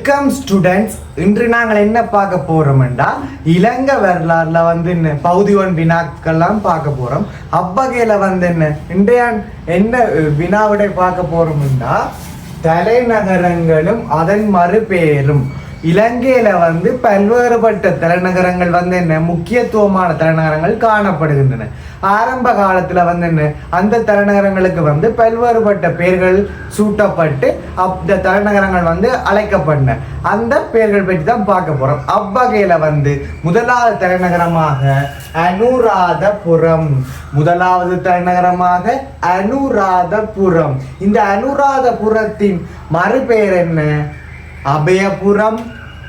Welcome students இன்று நாங்கள் என்ன பார்க்க போறோம்டா இலங்கை வரலாறுல வந்து என்ன பகுதி ஒன் வினாக்கள்லாம் பார்க்க போறோம். அவ்வகையில வந்து என்ன இன்றைய என்ன வினாவுடைய வினாவிடை பார்க்க போறோம்டா தலைநகரங்களும் அதன் மறுபெயரும் இலங்கையில வந்து பல்வேறுபட்ட தலைநகரங்கள் வந்து என்ன முக்கியத்துவமான தலைநகரங்கள் காணப்படுகின்றன. ஆரம்ப காலத்துல வந்து என்ன அந்த தலைநகரங்களுக்கு வந்து பல்வேறுபட்ட பெயர்கள் சூட்டப்பட்டு அந்த தலைநகரங்கள் வந்து அழைக்கப்பட்டன. அந்த பெயர்கள் பற்றி தான் பார்க்க போறோம். அவ்வகையில வந்து முதலாவது தலைநகரமாக அனுராதபுரம். முதலாவது தலைநகரமாக அனுராதபுரம். இந்த அனுராதபுரத்தின் மறுபெயர் என்ன? அபயபுரம்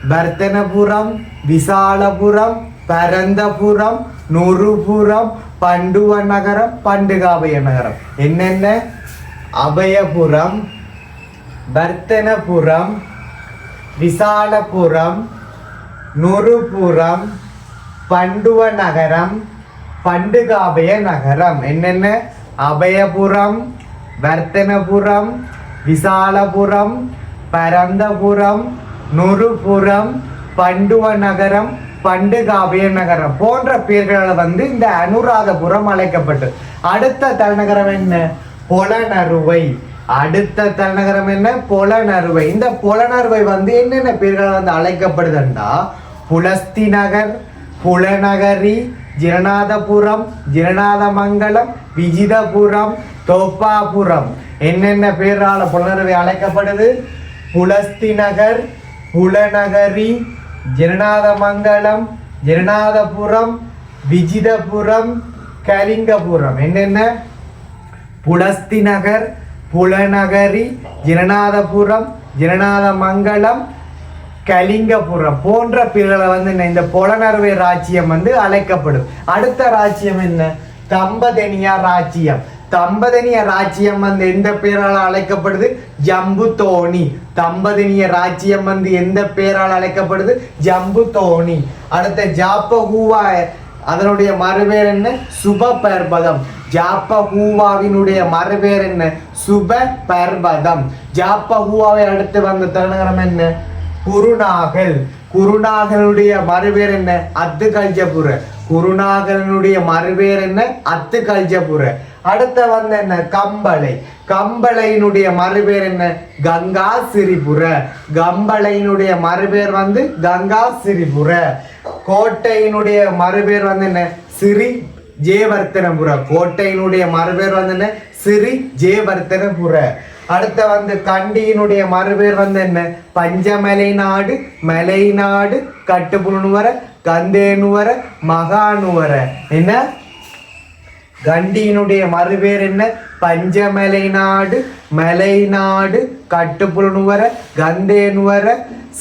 வர்த்தனபுரம் விசாலபுரம் பரந்தபுரம் நுறுபுரம் பண்டுவ நகரம் பண்டுகாபய நகரம். என்னென்ன? அபயபுரம் வர்த்தனபுரம் விசாலபுரம் நுறுபுரம் பண்டுவ நகரம் பண்டுகாபய நகரம். என்னென்ன? அபயபுரம் வர்த்தனபுரம் விசாலபுரம் பரந்தபுரம் நுறுபுரம் பண்டுவ நகரம் பண்டுகாவிய நகரம் போன்ற பெயர்களால் வந்து இந்த அனுராதபுரம் அழைக்கப்பட்டது அடுத்த தலைநகரம் என்ன? பொலனறுவை. அடுத்த தலைநகரம் என்ன? பொலனறுவை. இந்த பொலனறுவை வந்து என்னென்ன பெயர்களால் வந்து அழைக்கப்படுதுண்டா? புலஸ்தி நகர் புலநகரி ஜிரநாதபுரம் ஜிரநாதமங்கலம் விஜிதபுரம் தோப்பாபுரம். என்னென்ன பேரால புலனறுவை அழைக்கப்படுது? புலஸ்தி நகர் புலநகரி ஜனநாதமங்கலம் ஜனநாதபுரம் விஜிதபுரம் கலிங்கபுரம். என்னென்ன? புலஸ்தி நகர் புலநகரி ஜனநாதபுரம் ஜனநாதமங்கலம் கலிங்கபுரம் போன்ற பிறகளை வந்து என்ன, இந்த புலனறுவை ராஜ்யம் வந்து அழைக்கப்படும். அடுத்த ராஜ்யம் என்ன? தம்பதனியா ராஜ்யம். தம்பதனிய ராஜ்யம் வந்து எந்த பெயரால் அழைக்கப்படுது? ஜம்பு தோணி. தம்பதனிய ராஜ்யம் வந்து எந்த பெயரால் அழைக்கப்படுது? ஜம்பு தோணி. அடுத்த ஜாப்பகூவா அதனுடைய மறுபேர் என்ன? சுப பர்பதம் ஜாப்பஹூவாவினுடைய மறுபேர் என்ன? சுப பர்பதம் ஜாப்பஹூவாவை அடுத்து வந்த தலைநகரம் என்ன? குருநாகல். குருநாகனுடைய மறுபேர் என்ன? அத்து கல்ஜபுர குருநாகனுடைய மறுபேர் என்ன? அத்து கல்ஜபுர அடுத்த வந்து என்ன? கம்பளை. கம்பளையினுடைய மறுபேர் என்ன? கங்கா சிரிபுர கம்பளையினுடைய மறுபேர் வந்து கங்கா சிரிபுர கோட்டையினுடைய மறுபேர் வந்து என்ன? சிறி ஜேவர்த்தனபுர கோட்டையினுடைய மறுபேர் வந்து என்ன? சிறி ஜேவர்த்தனபுர அடுத்த வந்து கண்டியினுடைய மறுபேர் வந்து என்ன? பஞ்சமலை நாடு மலை நாடு கட்டுப்புணுவர கந்தேனுவர மகானுவர என்ன? கண்டியினுடைய மறுபேர் என்ன? பஞ்சமலை நாடு மலை நாடு கட்டுப்புலனுவர கந்தேனுவர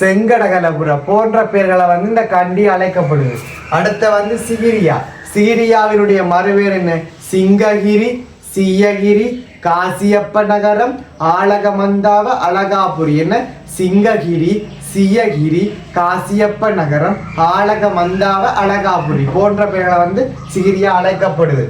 செங்கடகலபுர போன்ற பெயர்களை வந்து இந்த கண்டி அழைக்கப்படுது. அடுத்த வந்து சிகிரியா. சீரியாவினுடைய மறுபேர் என்ன? சிங்ககிரி சியகிரி காசியப்ப நகரம் ஆலகமந்தாவ அழகாபுரி. என்ன? சிங்ககிரி சியகிரி காசியப்ப நகரம் ஆலகமந்தாவ அழகாபுரி போன்ற பெயர்களை வந்து சிகிரியா அழைக்கப்படுது.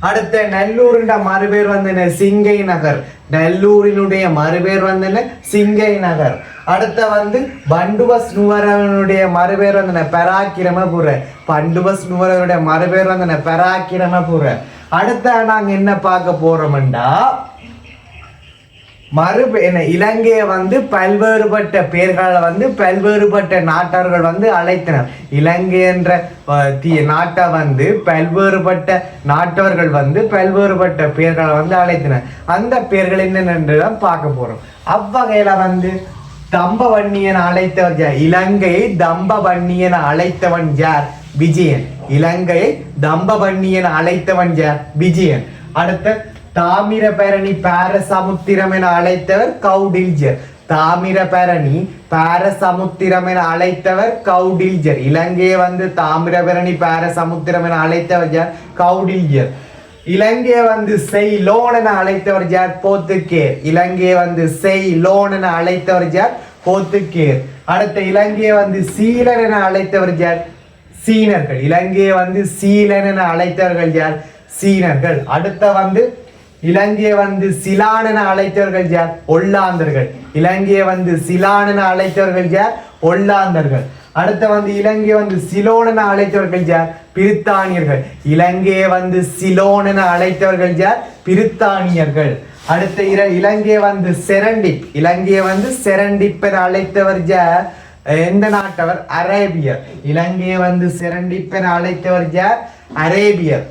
அடுத்த நல்லூரின் மறுபேர் வந்தன சிங்கை நகர். நல்லூரினுடைய மறுபேர் வந்தன சிங்கை நகர். அடுத்த வந்து பண்டுவஸ் நுவரனுடைய மறுபேர் வந்தன பராக்கிரமபுர. பண்டுவஸ் நுவரனுடைய மறுபேர் வந்தன பராக்கிரமபுர. அடுத்த நாங்க என்ன பார்க்க போறோம்டா? மறு என்ன இலங்கையை வந்து பல்வேறுபட்ட பேர்களை வந்து பல்வேறுபட்ட நாட்டார்கள் வந்து அழைத்தனர். இலங்கை என்ற அஹ், நாட்டை வந்து பல்வேறுபட்ட நாட்டவர்கள் வந்து பல்வேறுபட்ட பேர்களை வந்து அழைத்தனர். அந்த பேர்கள் என்னென்று தான் பார்க்க போறோம். அவ்வகையில வந்து தம்பவன்னியன் அழைத்தவர் யார் இலங்கையை தம்பவன்னியன் அழைத்தவன் யார் விஜயன் இலங்கையை தம்பவன்னியன் அழைத்தவன் யார் விஜயன் அடுத்த தாமிரபரணி பாரசமுத்திரம் என அழைத்தவர் கௌடில்ஜர் தாமிரபரணி பாரசமுத்திரம் என அழைத்தவர் கௌடில்ஜர் இலங்கையை வந்து தாமிரபரணி பாரசமுத்திரம் என அழைத்தவர் யார் கௌடில்ஜர் இலங்கையை வந்து செய் லோன் என அழைத்தவர் யார் போத்துக்கேர் இலங்கையை வந்து செய் லோன் என அழைத்தவர் யார் போத்துக்கேர் அடுத்த இலங்கையை வந்து சீலன் என அழைத்தவர் யார் சீனர்கள். இலங்கையை வந்து சீலன் என அழைத்தவர்கள் யார்? சீனர்கள். அடுத்த வந்து இலங்கையை வந்து சிலான் என அழைத்தவர்கள் யார்? ஒல்லாந்தர்கள். இலங்கையை வந்து சிலான் என அழைத்தவர்கள் யார்? ஒல்லாந்தர்கள். அடுத்த வந்து இலங்கையை வந்து சிலோன் என அழைத்தவர்கள் யார்? பிரித்தானியர்கள். இலங்கையை வந்து சிலோன் என அழைத்தவர்கள் யார்? பிரித்தானியர்கள். அடுத்த இர இலங்கையை வந்து செரண்டிப். இலங்கையை வந்து செரண்டிப் என அழைத்தவர் யார்? எந்த நாட்டவர்? அரேபியர். இலங்கையை வந்து செரண்டிப் அழைத்தவர் யார்? அரேபியர்.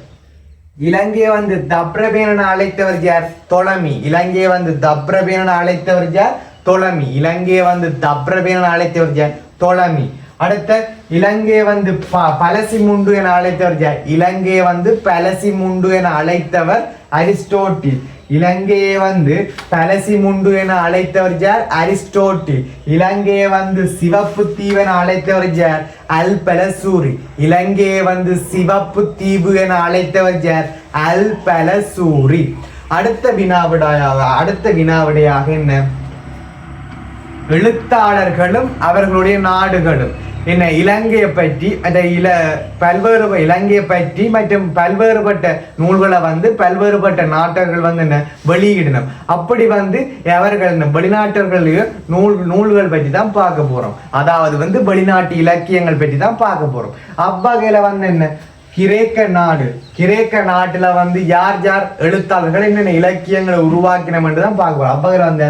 இலங்கையை வந்து தப்ரபீனன் அழைத்தவர் யார்? தொலமி. இலங்கையை வந்து தப்ரபீனன் அழைத்தவர் யார்? தொலமி. இலங்கையை வந்து தப்ரபீனன் அழைத்தவர் யார்? தொலமி. அடுத்த இலங்கையை வந்து ப பலசி முண்டு என அழைத்தவர் யார்? இலங்கையை வந்து பலசி முண்டு என அழைத்தவர் அரிஸ்டோட்டில். இலங்கையை வந்து தலசி முண்டு என அழைத்தவர் ஜார்? அரிஸ்டோட்டில். இலங்கையை வந்து சிவப்பு தீவு என அழைத்தவர் ஜார்? அல் பலசூரி இலங்கையை வந்து சிவப்பு தீவு என அழைத்தவர் ஜார்? அல் பலசூரி அடுத்த வினாவிடையாக அடுத்த வினாவிடையாக என்ன? எழுத்தாளர்களும் அவர்களுடைய நாடுகளும். என்ன இலங்கையை பற்றி அந்த இல பல்வேறு இலங்கையை பற்றி மற்றும் பல்வேறுபட்ட நூல்களை வந்து பல்வேறுபட்ட நாட்டர்கள் வந்து என்ன வெளியிடணும். அப்படி வந்து அவர்கள் என்ன வெளிநாட்டர்கள் நூல் நூல்கள் பற்றி தான் பார்க்க போகிறோம் அதாவது வந்து வெளிநாட்டு இலக்கியங்கள் பற்றி தான் பார்க்க போறோம். அவ்வகையில் வந்து என்ன கிரேக்க நாடு கிரேக்க நாட்டில் வந்து யார் யார் எழுத்தாளர்கள் என்னென்ன இலக்கியங்களை உருவாக்கினோம் என்று தான் பார்க்க போகிறோம் அவ்வகையில் வந்து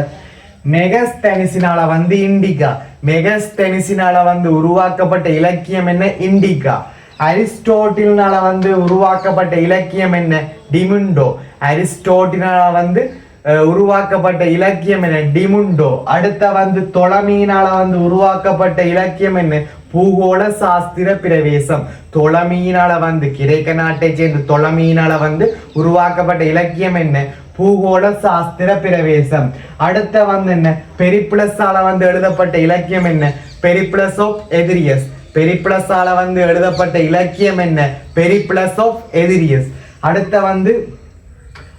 மெகஸ்தெனிசினால வந்து இண்டிகா. மெகஸ்தெனிசினால வந்து உருவாக்கப்பட்ட இலக்கியம் என்ன? இண்டிகா. அரிஸ்டோட்டில்னால வந்து உருவாக்கப்பட்ட இலக்கியம் என்ன? டிமுண்டோ. அரிஸ்டோட்டினால வந்து அஹ், உருவாக்கப்பட்ட இலக்கியம் என்ன? டிமுண்டோ. அடுத்த வந்து தொலமீனால வந்து உருவாக்கப்பட்ட இலக்கியம் என்ன? பூகோள சாஸ்திர பிரவேசம். தொளமீனால வந்து கிரேக்க நாட்டை சேர்ந்த தொளமீனால வந்து உருவாக்கப்பட்ட இலக்கியம் என்ன? பூகோள சாஸ்திர பிரவேசம். அடுத்த வந்து என்ன? பெரிப்ளஸால வந்து எழுதப்பட்ட இலக்கியம் என்ன? Periplus of எதிரியஸ். பெரிப்ளஸால வந்து எழுதப்பட்ட இலக்கியம் என்ன? Periplus of Erythraean. அடுத்த வந்து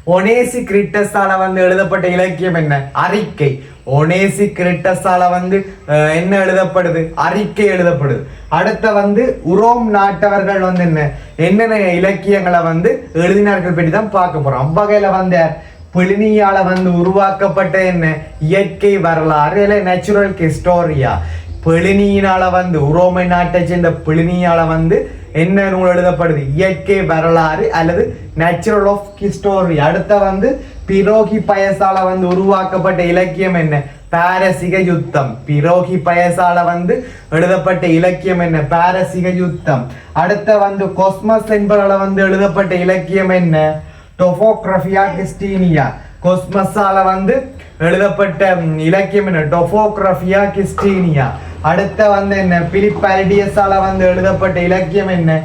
ஒனேசி கிரிட்டஸால வந்து எழுதப்பட்ட இலக்கியம் என்ன? அறிக்கை. ஒனேசி கிரிட்டஸால வந்து அஹ், என்ன எழுதப்படுது? அறிக்கை எழுதப்படுது. அடுத்த வந்து உரோம் நாட்டவர்கள் வந்து என்ன? என்னென்ன இலக்கியங்களை வந்து எழுதினார்கள் பற்றி தான் பார்க்க போறோம். அவ்வகையில வந்து பிளினியால வந்து உருவாக்கப்பட்ட என்ன? இயற்கை வரலாறு இல்லை நேச்சுரல் ஹிஸ்டோரியா பிளினியினால வந்து உரோமை நாட்டை சேர்ந்த பிளினியால வந்து என்ன நூல் எழுதப்படுது? இயற்கை வரலாறு அல்லது நேச்சுரல் ஆஃப் ஹிஸ்டோரி அடுத்த வந்து பிரோகி பயசால வந்து உருவாக்கப்பட்ட இலக்கியம் என்ன? பாரசிக யுத்தம். பிரோகி பயசால வந்து எழுதப்பட்ட இலக்கியம் என்ன? பாரசீக யுத்தம். அடுத்த வந்து கொஸ்மஸ் என்பதால வந்து எழுதப்பட்ட இலக்கியம் என்ன? டொஃபோக்ரஃபியா கிறிஸ்டீனியா கொஸ்மஸால வந்து எழுதப்பட்ட இலக்கியம் என்ன? டொஃபோக்ரஃபியா கிறிஸ்டீனியா அடுத்த வந்து என்ன? பிலிப்பல்டியஸால வந்து எழுதப்பட்ட இலக்கியம் என்ன?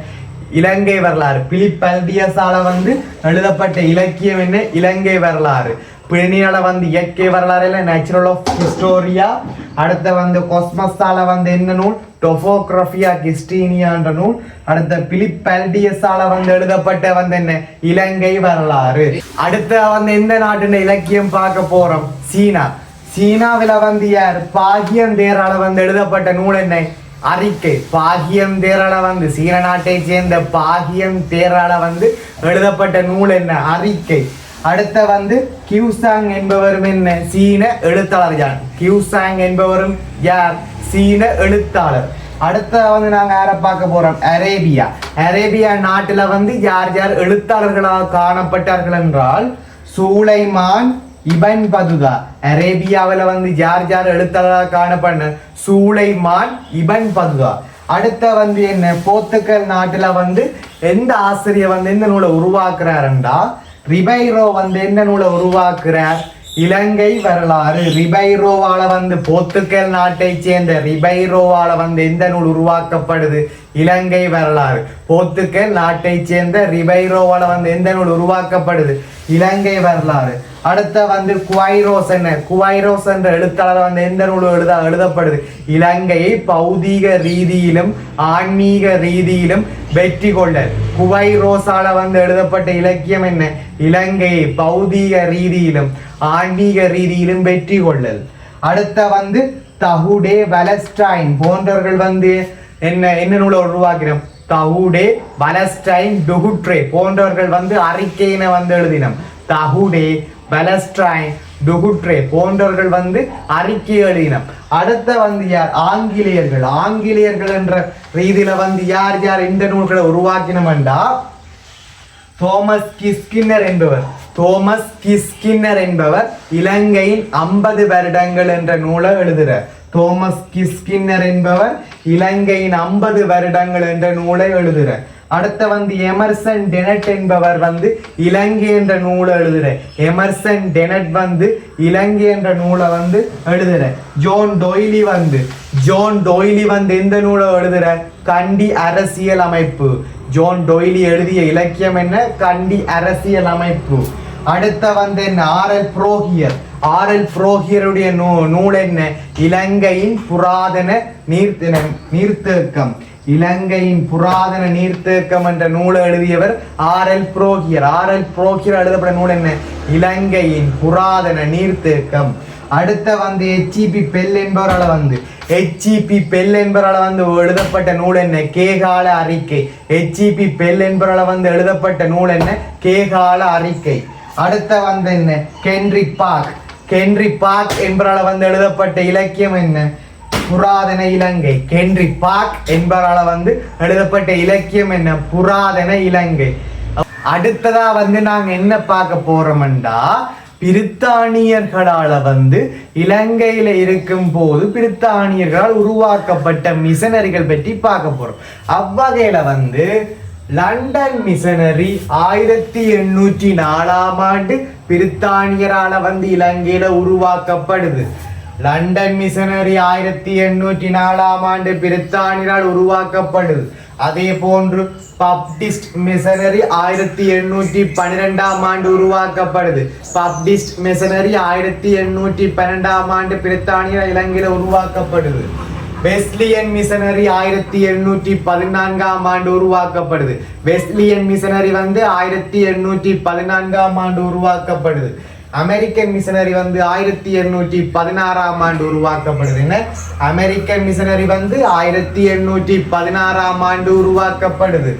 இலங்கை வரலாறு. பிலிப்பல்டியஸால வந்து எழுதப்பட்ட இலக்கியம் என்ன? இலங்கை வரலாறு. பிணியால வந்து இயற்கை வரலாறு இல்லை நேச்சுரல் ஆஃப் ஹிஸ்டோரியா அடுத்த வந்து கொஸ்மஸால வந்து என்ன நூல்? டொஃபோக்ரஃபியா கிஸ்டீனியான்ற நூல் அடுத்த பிலிப்பல்டியஸால வந்து எழுதப்பட்ட வந்து என்ன இலங்கை வரலாறு. அடுத்த வந்து எந்த நாட்டின் இலக்கியம் பார்க்க போறோம்? சீனா. சீனாவில வந்து யார்? பாகியம் தேரால வந்து எழுதப்பட்ட நூல் என்ன? அறிக்கை பாகியம் தேரால வந்து சீன நாட்டை சேர்ந்த பாகியம் தேரால வந்து எழுதப்பட்ட நூல் என்ன? அறிக்கை அடுத்த வந்து கியூசாங் என்பவரும் என்ன? சீன எழுத்தாளர் யார்? கியூசாங் என்பவரும் யார்? சீன எழுத்தாளர். அடுத்த வந்து நாங்க யாரை பார்க்க போறோம்? அரேபியா. அரேபியா நாட்டுல வந்து யார் யார் எழுத்தாளர்களாக காணப்பட்டார்கள் என்றால் சூளைமான் இபன் பதுதா. அரேபியாவில் வந்து யார் யார் எழுத்தாளராக காணப்பட்ட சூளைமான் இபன் பதுதா. அடுத்த வந்து என்ன? போர்த்துக்கல் நாட்டில் வந்து எந்த ஆசிரியர் வந்து எந்த நூலை உருவாக்குறாருண்டா ரிபைரோ வந்து என்ன நூலை உருவாக்குறார்? இலங்கை வரலாறு. ரிபைரோவால வந்து போர்த்துக்கல் நாட்டை சேர்ந்த ரிபைரோவால வந்து எந்த நூல் உருவாக்கப்படுது? இலங்கை வரலாறு. போர்த்துக்கல் நாட்டை சேர்ந்த ரிபைரோவால வந்து எந்த நூல் உருவாக்கப்படுது? இலங்கை வரலாறு. அடுத்த வந்து குவைரோஸ் என்ன? குவைரோஸ் என்ற எழுத்தாளர் வந்து எந்த நூல் எழுத எழுதப்படுது? இலங்கையை பௌதீக ரீதியிலும் ஆன்மீக ரீதியிலும் வெற்றி கொள்ளல் குவைரோஸால வந்து எழுதப்பட்ட இலக்கியம் என்ன? இலங்கையை பௌதீக ரீதியிலும் ஆன்மீக ரீதியிலும் வெற்றி கொள்ளல் அடுத்த வந்து தகுடே வலஸ்டைன் போன்றவர்கள் வந்து என்ன என்ன நூலை உருவாக்கினோம் தகுடே வலஸ்டைன் டுகுட்ரே போன்றவர்கள் வந்து அறிக்கையினை வந்து எழுதினோம் தகுடே பலஸ்டைன் டுகுட்ரே போன்றவர்கள் வந்து அறிக்கை எழுதினம் அடுத்த வந்து யார்? ஆங்கிலேயர்கள். ஆங்கிலேயர்கள் என்ற ரீதியில வந்து யார் யார் இந்த நூல்களை உருவாக்கினமெண்டா தோமஸ் கிஸ்கின்னர் என்பவர். தோமஸ் கிஸ்கின்னர் என்பவர் இலங்கையின் ஐம்பது வருடங்கள் என்ற நூலை எழுதுகிறார் தோமஸ் கிஸ்கின்னர் என்பவர் இலங்கையின் ஐம்பது வருடங்கள் என்ற நூலை எழுதுகிறார் அடுத்த வந்து எமர்சன் டெனட் என்பவர் வந்து இலங்கை என்ற நூலை எழுதுற எமர்சன் டெனட் வந்து இலங்கை என்ற நூலை வந்து எழுதுற ஜோன் டொய்லி வந்து ஜோன் டொய்லி வந்து எந்த நூலை எழுதுற கண்டி அரசியல் அமைப்பு ஜோன் டொய்லி எழுதிய இலக்கியம் என்ன கண்டி அரசியல் அமைப்பு அடுத்த வந்து என்ன? ஆர்எல் புரோகியர். ஆர்எல் புரோகியருடைய நூ நூல் என்ன? இலங்கையின் புராதன நீர்த்தின நீர்த்தேக்கம். இலங்கையின் புராதன நீர்த்தேக்கம் என்ற நூலை எழுதியவர் R L Brohier. R L Brohier எழுதப்பட்ட நூல் என்ன? இலங்கையின் புராதன நீர்த்தேக்கம். அடுத்த வந்து எச்இபி பெல் என்பவரால் வந்து எச்இபி பெல் என்பவரால் வந்து எழுதப்பட்ட நூல் என்ன? கேகால அறிக்கை. எச்இபி பெல் என்பவரால் வந்து எழுதப்பட்ட நூல் என்ன? கேகால அறிக்கை. அடுத்த வந்து என்ன? கென்ரி பாக் கென்ரி பாக் என்பவரால் வந்து எழுதப்பட்ட இலக்கியம் என்ன? புராதன இலங்கை. கென்ரி பாக் என்பவரால் வந்து எழுதப்பட்ட இலக்கியம் என்ன? புராதன இலங்கை. அடுத்ததா வந்து நாங்க என்ன பார்க்க போறோம்டா பிரித்தானியர்களால வந்து இலங்கையில இருக்கும் போது பிரித்தானியர்களால் உருவாக்கப்பட்ட மிஷனரிகள் பற்றி பார்க்க போறோம். அவ்வகையில வந்து லண்டன் மிஷனரி ஆயிரத்தி எண்ணூற்றி நாலாம் ஆண்டு பிரித்தானியரால வந்து இலங்கையில் உருவாக்கப்படுது. லண்டன் மிஷனரி ஆயிரத்தி எண்ணூற்றி நாலாம் ஆண்டு பிரித்தானியரால் உருவாக்கப்படுது. அதே போன்று பப்டிஸ்ட் மிஷனரி ஆயிரத்தி எண்ணூற்றி பன்னிரெண்டாம் ஆண்டு உருவாக்கப்படுது. பப்டிஸ்ட் மிஷனரி ஆயிரத்தி எண்ணூற்றி பன்னெண்டாம் ஆண்டு பிரித்தானியா இலங்கையில் உருவாக்கப்படுது. வெஸ்லியன் மிஷனரி ஆயிரத்தி எண்ணூற்றி பதினான்காம் ஆண்டு உருவாக்கப்படுது. வெஸ்லியன் மிஷனரி வந்து ஆயிரத்தி எண்ணூற்றி பதினான்காம் ஆண்டு உருவாக்கப்படுது. அமெரிக்கன் மிஷனரி வந்து ஆயிரத்தி எண்ணூற்றி பதினாறாம் ஆண்டு உருவாக்கப்படுது. என்ன? அமெரிக்கன் மிஷனரி வந்து ஆயிரத்தி எண்ணூற்றி பதினாறாம் ஆண்டு உருவாக்கப்படுது.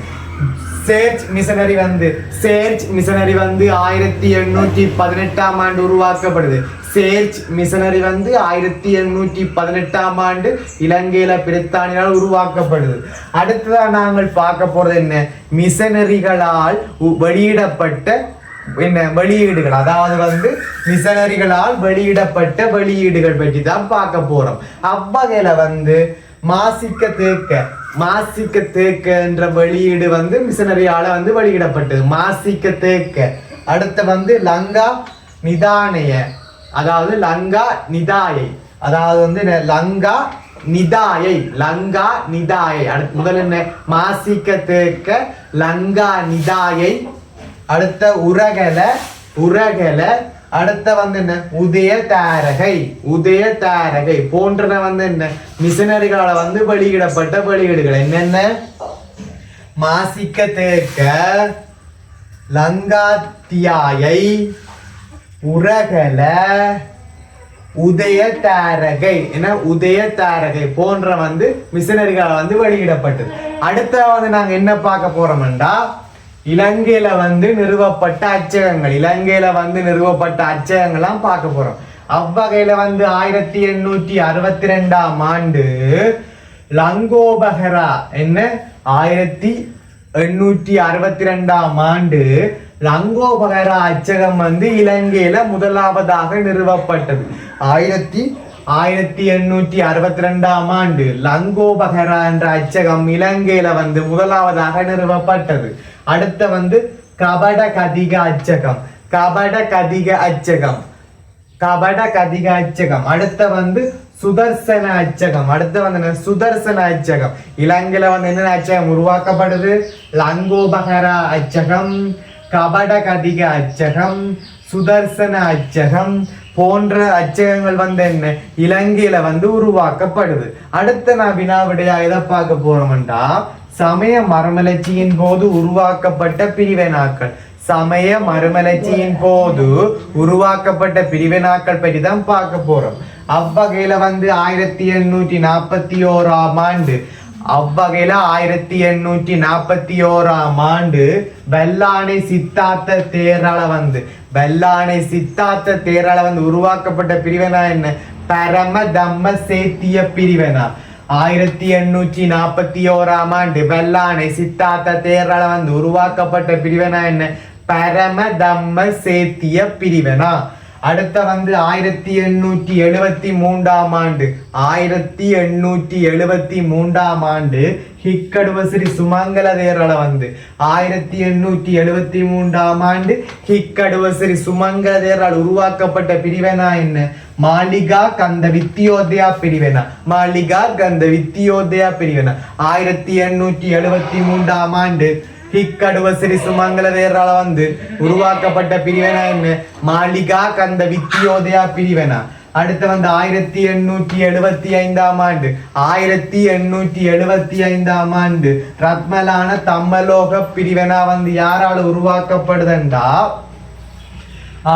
சேர்ச் மிஷனரி வந்து சேர்ச் மிஷனரி வந்து ஆயிரத்தி எண்ணூற்றி பதினெட்டாம் ஆண்டு உருவாக்கப்படுது. சேர்ச் மிஷனரி வந்து ஆயிரத்தி எண்ணூற்றி பதினெட்டாம் ஆண்டு இலங்கையில பிரித்தானியால் உருவாக்கப்படுது. அடுத்ததாக நாங்கள் பார்க்க போறது என்ன? மிஷனரிகளால் உ- வெளியிடப்பட்ட என்ன? வெளியீடுகள். அதாவது வந்து மிஷனரிகளால் வெளியிடப்பட்ட வெளியீடுகள் பற்றி தான் பார்க்க போறோம். அவ்வகையில வந்து மாசிக்க தேக்க மாசிக்க தேக்க என்ற வெளியீடு வந்து மிஷனரியால வந்து வெளியிடப்பட்டது. மாசிக்க தேக்க. அடுத்து வந்து லங்கா நிதானைய அதாவது லங்கா நிதாயை. அதாவது வந்து என்ன, லங்கா நிதாயை. லங்கா நிதாயை. அடுத்து முதல் என்ன? மாசிக்க தேக்க லங்கா நிதாயை. அடுத்த உரகல உரகல. அடுத்த வந்து என்ன? உதய தாரகை உதய தாரகை போன்றன வந்து என்ன? மிஷினரிகளால் வந்து வெளியிடப்பட்ட வெளியீடுகள். என்னென்ன? மாசிக்க தேக்க லங்காத்தியாயை உரகல உதய தாரகை என்ன? உதய தாரகை போன்ற வந்து மிஷனரிகளால் வந்து வெளியிடப்பட்டது. அடுத்த வந்து நாங்க என்ன பார்க்க போறோம்டா இலங்கையில வந்து நிறுவப்பட்ட அச்சகங்கள் இலங்கையில வந்து நிறுவப்பட்ட அச்சகங்கள்லாம் பார்க்க போறோம். அவ்வகையில வந்து ஆயிரத்தி எண்ணூற்றி அறுபத்தி ரெண்டாம் ஆண்டு லங்கோபகரா என்ன? ஆயிரத்தி எண்ணூற்றி அறுபத்தி ரெண்டாம் ஆண்டு லங்கோபகரா அச்சகம் வந்து இலங்கையில முதலாவதாக நிறுவப்பட்டது. ஆயிரத்தி ஆயிரத்தி எண்ணூற்றி அறுபத்தி ரெண்டாம் ஆண்டு லங்கோபகரா என்ற அச்சகம் இலங்கையில வந்து முதலாவதாக நிறுவப்பட்டது. அடுத்த வந்து கபட கதிக அச்சகம் கபட கதிக அச்சகம் கபட கதிக அச்சகம் அடுத்த வந்து சுதர்சன அச்சகம் அடுத்து வந்து என்ன? சுதர்சன அச்சகம் இலங்கையில வந்து என்ன அச்சகம் உருவாக்கப்படுது? லங்கோபகரா அச்சகம் கபட கதிக அச்சகம் சுதர்சன அச்சகம் போன்ற அச்சகங்கள் வந்து என்ன இலங்கையில வந்து உருவாக்கப்படுது. அடுத்த நான் வினாவிடையா எதை பார்க்க போறோம்டா சமய மறுமலர்ச்சியின் போது உருவாக்கப்பட்ட பிரிவினாக்கள் சமய மறுமலர்ச்சியின் போது உருவாக்கப்பட்ட பிரிவினாக்கள் பற்றி தான் பார்க்க போறோம். அவ்வகையில வந்து ஆயிரத்தி எண்ணூற்றி நாற்பத்தி ஓராம் ஆண்டு அவ்வகையில ஆயிரத்தி எண்ணூற்றி நாற்பத்தி ஓராம் ஆண்டு வெள்ளானை சித்தார்த்த தேரள வந்து வெள்ளானை சித்தார்த்த தேரலை வந்து உருவாக்கப்பட்ட பிரிவனா என்ன? பரம தம்ம சேத்திய பிரிவனா. ஆயிரத்தி எண்ணூற்றி நாற்பத்தி ஓராம் ஆண்டு வெள்ளானை சித்தார்த்த தேரால வந்து உருவாக்கப்பட்ட பிரிவனா என்ன? பரம தம்ம சேத்திய பிரிவனா. அடுத்த வந்து ஆயிரத்தி எண்ணூற்றி எழுபத்தி மூன்றாம் ஆண்டு. ஆயிரத்தி எண்ணூற்றி எழுபத்தி மூன்றாம் ஆண்டு ஹிக்கடுவசிறி சுமங்கல தேரல வந்து. ஆயிரத்தி எண்ணூற்றி எழுபத்தி மூன்றாம் ஆண்டு ஹிக்கடுவசிறி சுமங்கல தேரால் உருவாக்கப்பட்ட பிரிவினா என்ன? மாளிகா கந்த வித்தியோதயா பிரிவினா. மாளிகா கந்த வித்தியோதயா பிரிவினா. ஆயிரத்தி எண்ணூற்றி எழுபத்தி மூன்றாம் ஆண்டு ஹிக்கடுவ சிறி சுமங்கல வேறால வந்து உருவாக்கப்பட்ட பிரிவனா என்ன? மாளிகா கந்த வித்தியோதயா பிரிவனா? அடுத்து வந்து ஆயிரத்தி எண்ணூற்றி எழுபத்தி ஐந்தாம் ஆண்டு. ஆயிரத்தி எண்ணூற்றி எழுபத்தி ஐந்தாம் ஆண்டு ரத்மலான தம்மலோக பிரிவனா வந்து யாரால் உருவாக்கப்படுதுண்டா?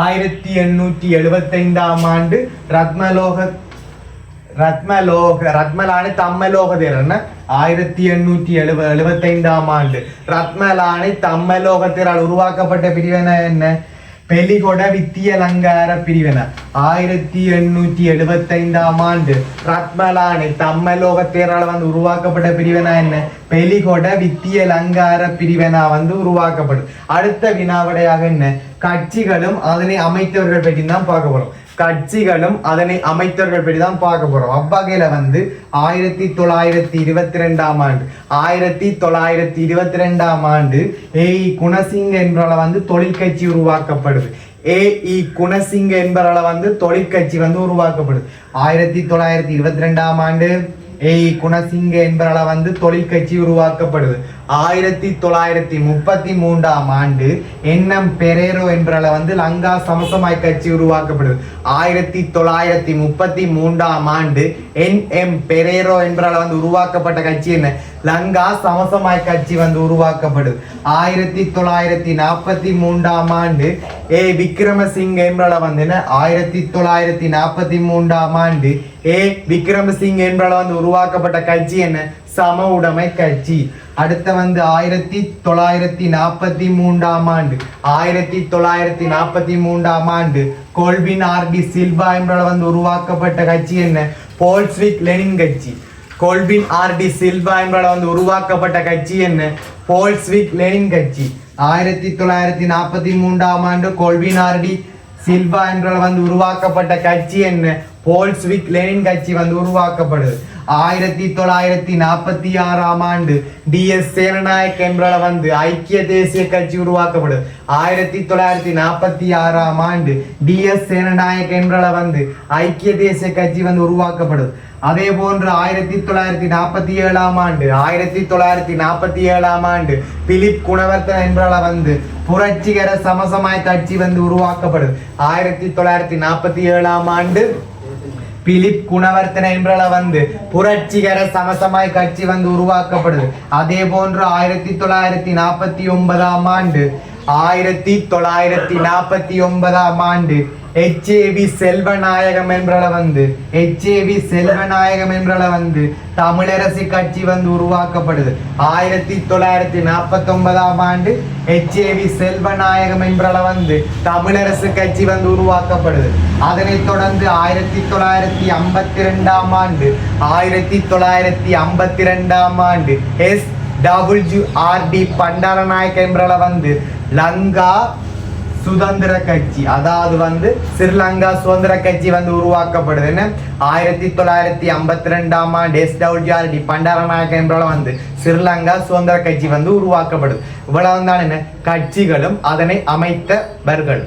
ஆயிரத்தி எண்ணூற்றி எழுபத்தைந்தாம் ஆண்டு ரத்மலோக ரத்மலோக ரத்மலான தம்மலோக தேரன் ஆயிரத்தி எண்ணூற்றி எழுப எழுபத்தைந்தாம் ஆண்டு. ரத்மலானி தம்மலோகத்தினால் உருவாக்கப்பட்ட பிரிவினை என்ன? பெலிகொட வித்தியலங்கார பிரிவினை. ஆயிரத்தி எண்ணூற்றி எழுபத்தைந்தாம் ஆண்டு ரத்மலானி தம்மலோக தேரால் வந்து உருவாக்கப்பட்ட பிரிவினா என்ன? பெலிகொட வித்தியலங்கார பிரிவினா வந்து உருவாக்கப்படும். அடுத்த வினாவிடையாக என்ன? கட்சிகளும் அதனை அமைத்தவர்கள் பற்றி தான் பார்க்க போறோம். கட்சிகளும் அதனை அமைத்தவர்கள் பற்றி தான் பார்க்க போறோம். அவ்வகையில் வந்து ஆயிரத்தி தொள்ளாயிரத்தி இருபத்தி ரெண்டாம் ஆண்டு ஆயிரத்தி தொள்ளாயிரத்தி இருபத்தி ரெண்டாம் ஆண்டு ஏஇ குணசிங் என்றால வந்து தொழிற்கட்சி உருவாக்கப்படுது. ஏஇ குணசிங்க என்பதால வந்து தொழிற்கட்சி வந்து உருவாக்கப்படுது. ஆயிரத்தி தொள்ளாயிரத்தி இருபத்தி ரெண்டாம் ஆண்டு ஏஇ குணசிங்க என்பதால வந்து தொழிற்கட்சி உருவாக்கப்படுது. ஆயிரத்தி தொள்ளாயிரத்தி முப்பத்தி மூன்றாம் ஆண்டு என்எம் பெரேரோ என்றால வந்து லங்கா சமசமாய் கட்சி உருவாக்கப்படுது. ஆயிரத்தி தொள்ளாயிரத்தி முப்பத்தி மூன்றாம் ஆண்டு என் எம் பெரேரோ என்றால வந்து உருவாக்கப்பட்ட கட்சி என்ன? லங்கா சமசமாய் கட்சி வந்து உருவாக்கப்படுது. ஆயிரத்தி தொள்ளாயிரத்தி நாற்பத்தி மூன்றாம் ஆண்டு ஏ விக்ரமசிங்க என்றால வந்து என்ன? ஆயிரத்தி தொள்ளாயிரத்தி நாற்பத்தி மூன்றாம் ஆண்டு ஏ விக்ரமசிங்க என்றால வந்து உருவாக்கப்பட்ட கட்சி என்ன? சம உடைமை கட்சி. அடுத்த வந்து ஆயிரத்தி தொள்ளாயிரத்தி நாற்பத்தி மூன்றாம் ஆண்டு. ஆயிரத்தி தொள்ளாயிரத்தி நாற்பத்தி மூன்றாம் ஆண்டு கோல்பின் ஆர்டி சில்வா என்றால வந்து உருவாக்கப்பட்ட கட்சி என்ன? போல்ஸ்விக் லெனின் கட்சி. கோல்பின் ஆர்டி சில்வா என்றால வந்து உருவாக்கப்பட்ட கட்சி என்ன? போல்ஸ்விக் லெனின் கட்சி. ஆயிரத்தி தொள்ளாயிரத்தி நாற்பத்தி மூன்றாம் ஆண்டு கோல்பின் ஆர்டி சில்வா என்றால் வந்து உருவாக்கப்பட்ட கட்சி என்ன? போல்ஸ்விக் லெனின் கட்சி வந்து உருவாக்கப்படுது. ஆயிரத்தி தொள்ளாயிரத்தி நாற்பத்தி ஆறாம் ஆண்டு டி எஸ் சேனநாயக் என்பவர் வந்து ஐக்கிய தேசிய கட்சி உருவாக்கப்படும். ஆயிரத்தி தொள்ளாயிரத்தி நாற்பத்தி ஆறாம் ஆண்டு டி எஸ் சேனநாயக் என்பவர் வந்து ஐக்கிய தேசிய கட்சி வந்து உருவாக்கப்படும். அதே போன்று ஆயிரத்தி தொள்ளாயிரத்தி நாற்பத்தி ஏழாம் ஆண்டு ஆயிரத்தி தொள்ளாயிரத்தி நாற்பத்தி ஏழாம் ஆண்டு பிலிப் குணவர்த்தன் என்றால வந்து புரட்சிகர சமசமாய கட்சி வந்து உருவாக்கப்படும். ஆயிரத்தி தொள்ளாயிரத்தி நாற்பத்தி ஏழாம் ஆண்டு பிலிப் குணவர்த்தன என்றால வந்து புரட்சிகர சமசமாய் கட்சி வந்து உருவாக்கப்படுது. அதே போன்று ஆயிரத்தி தொள்ளாயிரத்தி நாற்பத்தி ஒன்பதாம் ஆண்டு ஆயிரத்தி தொள்ளாயிரத்தி நாற்பத்தி ஒன்பதாம் ஆண்டு எச்ஏவி செல்வநாயகம் என்றால வந்து எச்ஏவி செல்வநாயகம் என்றால வந்து தமிழரசு கட்சி வந்து உருவாக்கப்படுது. ஆயிரத்தி தொள்ளாயிரத்தி நாற்பத்தி ஒன்பதாம் ஆண்டு எச்ஏவி செல்வநாயகம் என்றால வந்து தமிழரசு கட்சி வந்து உருவாக்கப்படுது. அதனைத் தொடர்ந்து ஆயிரத்தி தொள்ளாயிரத்தி ஐம்பத்தி ரெண்டாம் ஆண்டு ஆயிரத்தி தொள்ளாயிரத்தி ஐம்பத்தி ரெண்டாம் ஆண்டு S W R D Bandaranaike என்றால வந்து லங்கா சுதந்திர கட்சி. அதாவது வந்து ஸ்ரீலங்கா சுதந்திர கட்சி வந்து உருவாக்கப்படுது. என்ன? ஆயிரத்தி தொள்ளாயிரத்தி ஐம்பத்தி ரெண்டாம் ஆண்டு எஸ் டபிள்யூஆர்டி பண்டாரநாயக்க என்றால வந்து ஸ்ரீலங்கா சுதந்திர கட்சி வந்து உருவாக்கப்படுது. இவ்வளவு தான் என்ன? கட்சிகளும் அதனை அமைத்தவர்கள்.